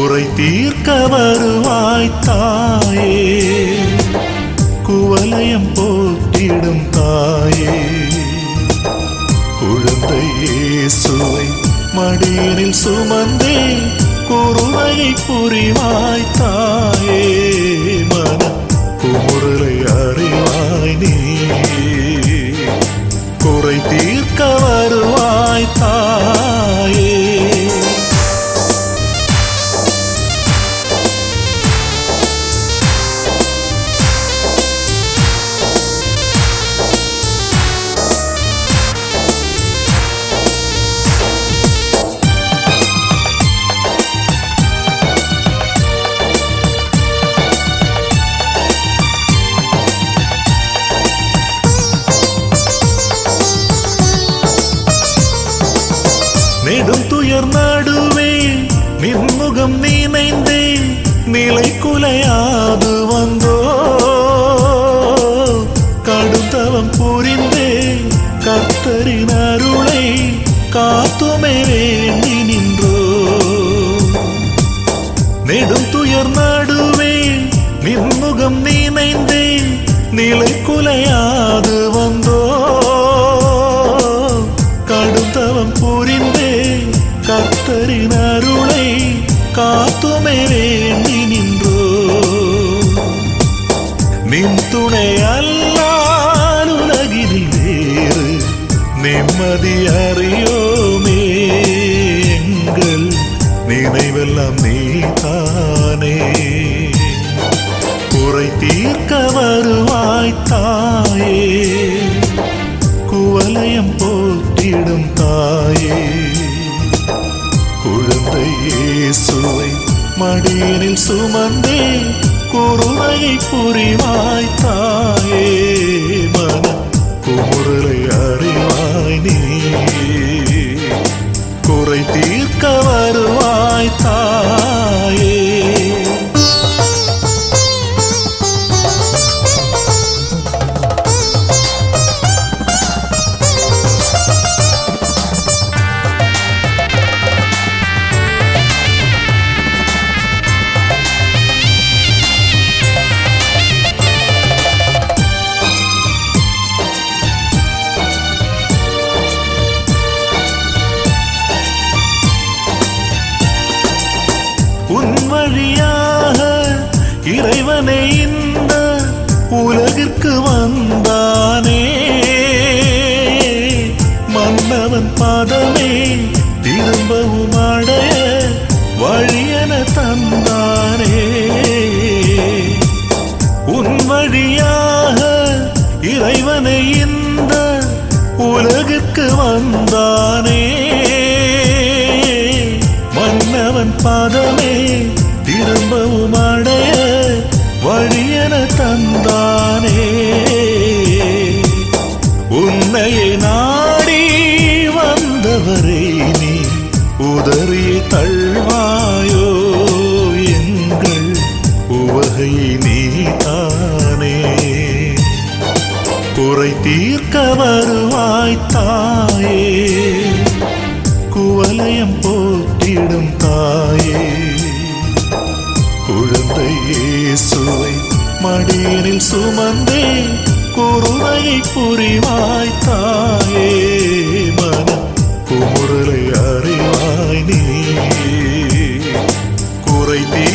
குறை தீர்க்க வருவாய் தாயே. குவலயம் போட்டிடும் தாயே. குழந்தை இயேசுவை மடியினில் சுமந்தே குருவையை புரிவாய் தாயே. மன குமுறலை அறிவாய் நீ. குறை தீர்க்க வருவாய் தாயே. நிலை வந்தோ? கடுத்தவம் புரிந்தே கத்தரின் அருளை காத்துமே வேண்டி நின்றோ? நெடும் துயர் நடுவே நின்முகம் நினைந்தே நிலை குலையாது வந்தோ? கடுத்தவம் புரிந்தே கத்தரின் அருளை காத்துமே நிம்மதி அறியோமே எங்கள் நினைவெல்லாம் நீதானே. குறை தீர்க்க வருவாய் தாயே குவலயம் போட்டிடும் தாயே. குழந்தையே சுவை மடியினில் சுமந்தே குருவையை புரிவாய் தாயே. குறை தீர்க்க வருவாய் தாயே. வழியாக இறைவனை இந்த உலகிற்கு வந்தானே. மன்னவன் பாதமே திரும்பவும் அடைய வழியன தந்தானே. உன் வழியாக இறைவனை இந்த உலகிற்கு வந்தானே. மன்னவன் பாதமே திரும்பவும் அடைய வழியென தந்தானே. உன்னையை நாடி வந்தவரை நீ உதறி தள்வாயோ எங்கள் உவகை நீ தானே குறை தீர்க்க வருவாய் தாயே குவலயம் போட்டிடும் தாயே. பிறந்த இயேசுவை மடியினில் சுமந்தே குருவை புரிவாய் தாயே மன குமுறலை அறிவாய் நீ. குறை தீ